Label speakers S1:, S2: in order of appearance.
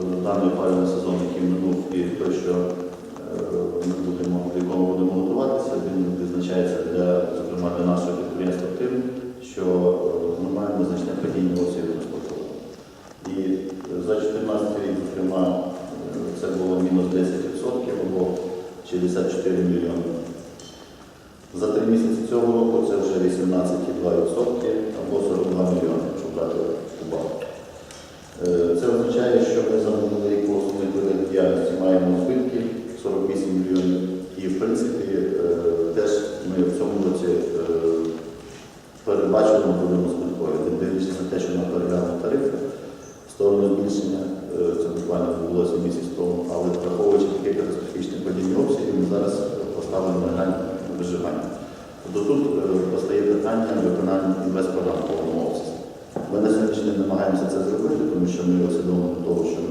S1: Даний опалювальний сезон, який минув, і той, що е, ми будемо, до якого будемо готуватися, він визначається для, зокрема, для нашого підприємства тим, що е, ми маємо значне падіння обсягів розпорту. І за 14 рік, зокрема, е, це було мінус 10% або 64 мільйони. За три місяці цього року це вже 18,2% маємо збитки 48 мільйонів. І, в принципі, е, теж ми в цьому році е, передбачуємо будемо збиткові. Не дивлячись на те, що ми переглянули тарифи, в сторону збільшення, е, це буквально відбулося місяць тому, але враховуючи таке катастрофічне падіння обсягів, ми зараз поставимо на виживання. Тобто тут е, постає питання виконання інвестпрограм в повному. Ми на сьогоднішній день намагаємося це зробити, тому що ми усвідомлені того, що ми